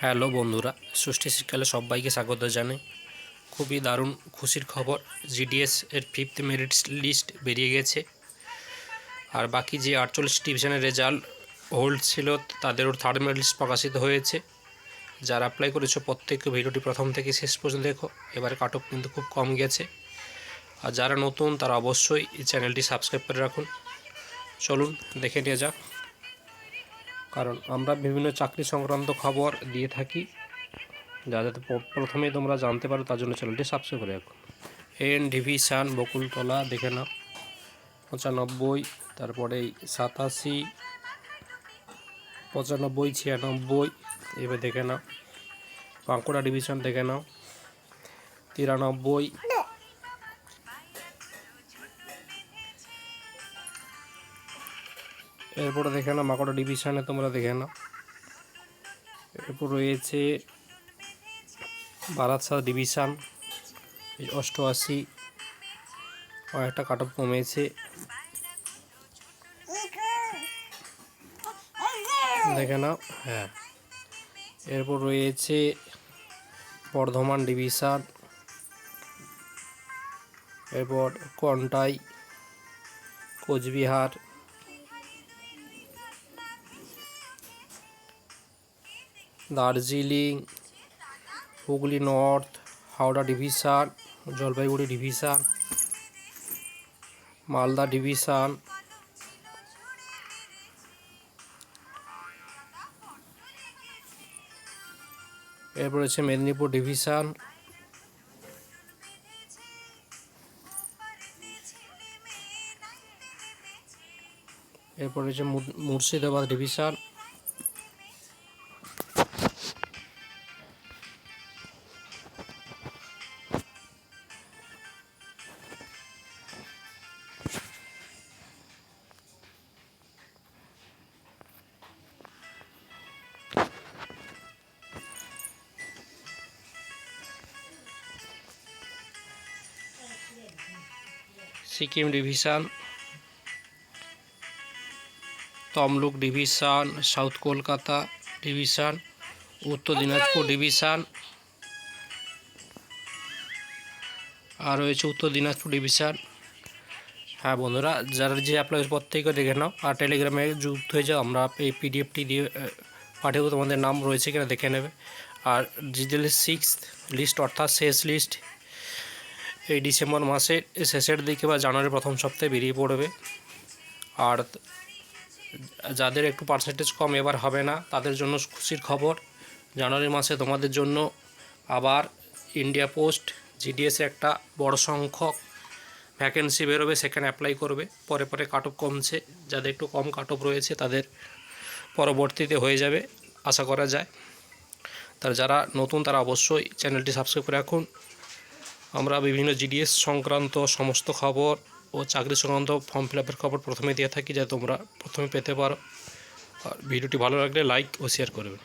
Hello বন্ধুরা ষষ্ঠী শীতকালে সবাইকে স্বাগত জানাই। খুবই দারুণ, খুশির খবর, জিডিএস এর ফিফথ মেরিট লিস্ট বেরিয়ে গেছে। আর বাকি যে আটচল্লিশ ডিভিশনের রেজাল্ট হোল্ড ছিল, তাদেরও থার্ড মেরিট লিস্ট প্রকাশিত হয়েছে। যারা অ্যাপ্লাই করেছ প্রত্যেককে ভিডিওটি প্রথম থেকে শেষ পর্যন্ত দেখো, এবারে কাট অফ কিন্তু খুব কম গেছে। আর যারা নতুন, তারা অবশ্যই এই চ্যানেলটি সাবস্ক্রাইব করে রাখুন। চলুন, দেখে নিয়ে যাক। কারণ আমরা বিভিন্ন চাকরি সংক্রান্ত খবর দিয়ে থাকি। যা যাতে প্রথমেই তোমরা জানতে পারো, তার জন্য চ্যানেলটি সাবস্ক্রাইব করে রাখো। এন ডিভিশান বকুলতলা, দেখে নাও। পঁচানব্বই, তারপরে সাতাশি, পঁচানব্বই, ছিয়ানব্বই, এবার দেখে নাও। বাঁকুড়া ডিভিশন দেখে নাও। তিরানব্বই এরপরে দেখে নাও, মাকড়া ডিভিশনে তোমরা দেখে নাও। এরপর রয়েছে বারাসাত ডিভিশন অষ্টআশি। অনেকটা কাট অফ কমেছে। দেখে নাও হ্যাঁ। এরপর রয়েছে বর্ধমান ডিভিশন এরপর Contai, Cooch Behar. Darjeeling, Hooghly north, Howrah division, Jalpaiguri division, Malda division, এরপর হচ্ছে মেদিনীপুর ডিভিশন। এরপর হচ্ছে মুর- Murshidabad division. Sikkim division, Tamluk division, south Kolkata division, Uttar Dinajpur division, আর রয়েছে উত্তর দিনাজপুর ডিভিশন। হ্যাঁ বন্ধুরা, যারা যে অ্যাপ্লাই প্রত্যেকে দেখে নাও, আর টেলিগ্রামে যুক্ত হয়ে যাও, আমরা এই পিডিএফটি দিয়ে পাঠিয়ে তোমাদের নাম রয়েছে কিনা দেখে নেবে। আর জিডিএল সিক্স লিস্ট অর্থাৎ শেষ লিস্ট এই ডিসেম্বর মাসের শেষের দিকে বা জানুয়ারির প্রথম সপ্তাহে বেরিয়ে পড়বে। আর যাদের একটু পার্সেন্টেজ কম এবার হবে না, তাদের জন্য খুশির খবর, জানুয়ারি মাসে তোমাদের জন্য আবার ইন্ডিয়া পোস্ট জিডিএসে একটা বড় সংখ্যক ভ্যাকেন্সি বেরোবে, সেখানে অ্যাপ্লাই করবে। পরে পরে কাট অফ কমছে, যাদের একটু কম কাট অফ রয়েছে, তাদের পরবর্তীতে হয়ে যাবে, আশা করা যায়। তার যারা নতুন, তারা অবশ্যই চ্যানেলটি সাবস্ক্রাইব করে রাখুন। আমরা বিভিন্ন জিডিএস সংক্রান্ত সমস্ত খবর ও চাকরি সংক্রান্ত ফর্ম ফিল আপের খবর প্রথমে দিয়ে থাকি, যা তোমরা প্রথমে পেতে পারো। আর ভিডিওটি ভালো লাগলে লাইক ও শেয়ার করবেন।